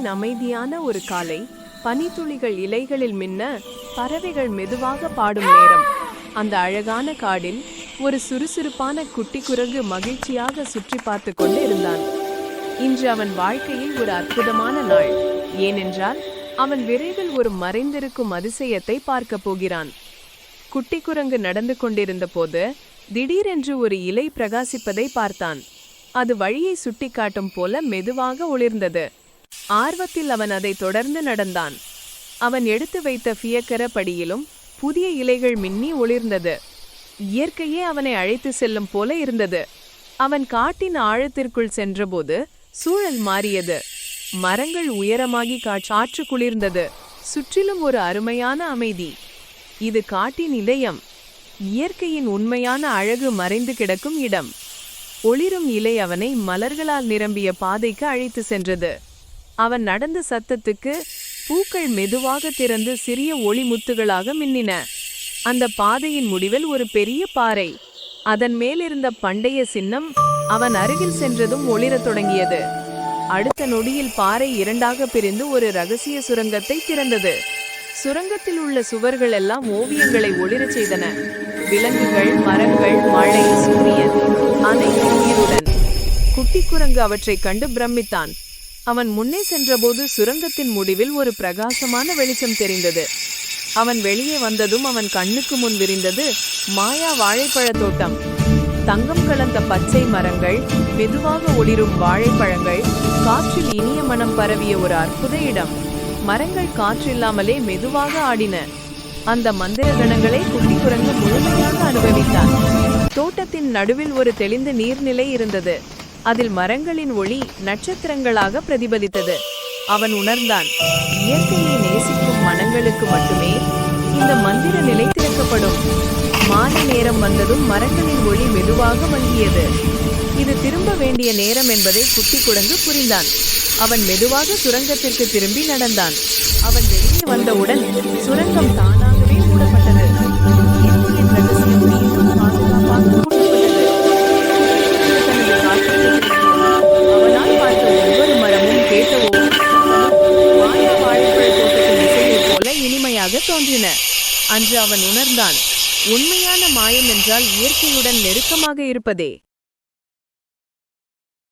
காட்டின் அமைதியான ஒரு காலை பனித்துளிகள் இலைகளில் மின்ன பறவைகள் மெதுவாக பாடும் நேரம். அந்த அழகான காடில் ஒரு சுறுசுறுப்பான குட்டி குரங்கு மகிழ்ச்சியாக சுற்றி பார்த்து கொண்டு இருந்தான் இன்று அவன் வாழ்க்கையில் ஒரு அற்புதமான நாள். ஏனென்றால் அவன் விரைவில் ஒரு மறைந்திருக்கும் அதிசயத்தை பார்க்க போகிறான். குட்டி குரங்கு நடந்து கொண்டிருந்த போது திடீரென்று ஒரு இலை பிரகாசிப்பதை பார்த்தான். அது வழியை சுட்டிக்காட்டும் போல மெதுவாக ஒளிர்ந்தது. ஆர்வத்தில் அவன் அதை தொடர்ந்து நடந்தான். அவன் எடுத்து வைத்த ஃபியக்கர படியிலும் புதிய இலைகள் மின்னி ஒளிர்ந்தது. இயற்கையே அவனை அழைத்து செல்லும் போல இருந்தது. அவன் காட்டின் ஆழத்திற்குள் சென்றபோது சூழல் மாறியது. மரங்கள் உயரமாகி காற்று குளிர்ந்தது. சுற்றிலும் ஒரு அருமையான அமைதி. இது காட்டின் இதயம். இயற்கையின் உண்மையான அழகு மறைந்து கிடக்கும் இடம். ஒளிரும் இலை அவனை மலர்களால் நிரம்பிய பாதைக்கு அழைத்து சென்றது. அவன் நடந்த சத்தத்துக்கு பூக்கள் மெதுவாக திறந்து சிறிய ஒளி முத்துகளாக மின்னின. அந்த பாதையின் முடிவில் ஒரு பெரிய பாறை. அதன் மேலிருந்த பண்டைய சின்னம் அவன் அருகில் சென்றதும் ஒளிரத் தொடங்கியது. அடுத்த நொடியில் பாறை இரண்டாக பிரிந்து ஒரு ரகசிய சுரங்கத்தை திறந்தது. சுரங்கத்தில் உள்ள சுவர்கள் எல்லாம் ஓவியங்களை ஒளிரச் செய்தன. விலங்குகள் மரங்கள் மழை சூரியன் அனைத்தும் உயிருடன். குட்டி குரங்கு அவற்றைக் கண்டு பிரமித்தான். அவன் முன்னே சென்றபோது சுரங்கத்தின் முடிவில் ஒரு பிரகாசமான வெளிச்சம் தெரிந்தது. அவன் வெளியே வந்ததும் அவன் கண்ணுக்கு முன் விரிந்தது மாயா வாழைப்பழத் தோட்டம். தங்கம் கலந்த பச்சை மரங்கள் மெதுவாக ஒளிரும் வாழைப்பழங்கள் காற்றில் இனிய மனம் பரவிய ஒரு அற்புத இடம். மரங்கள் காற்றில்லாமலே மெதுவாக ஆடின. அந்த மந்திர கணங்களை குட்டி குரங்கு முழுமையாக அனுபவித்தான். தோட்டத்தின் நடுவில் ஒரு தெளிந்த நீர்நிலை இருந்தது. அதில் மரங்களின் ஒளி நட்சத்திரங்களாக பிரதிபலித்தது. அவன் உணர்ந்தான் இயற்கையை நேசிக்கும் மனங்களுக்கு மட்டுமே இந்த மந்திர நிலை திறக்கப்படும். மாலை நேரம் வந்ததும் மரங்களின் ஒளி மெதுவாக மங்கியது. இது திரும்ப வேண்டிய நேரம் என்பதை குட்டி குடங்கு புரிந்தான். அவன் மெதுவாக சுரங்கத்திற்கு திரும்பி நடந்தான். அவன் வெளியே வந்தவுடன் சுரங்கம் தானாகவே மூடப்பட்டது. தோன்றின. அன்று அவன் உணர்ந்தான் உண்மையான மாயம் என்றால் இயற்கையுடன் நெருக்கமாக இருப்பதே.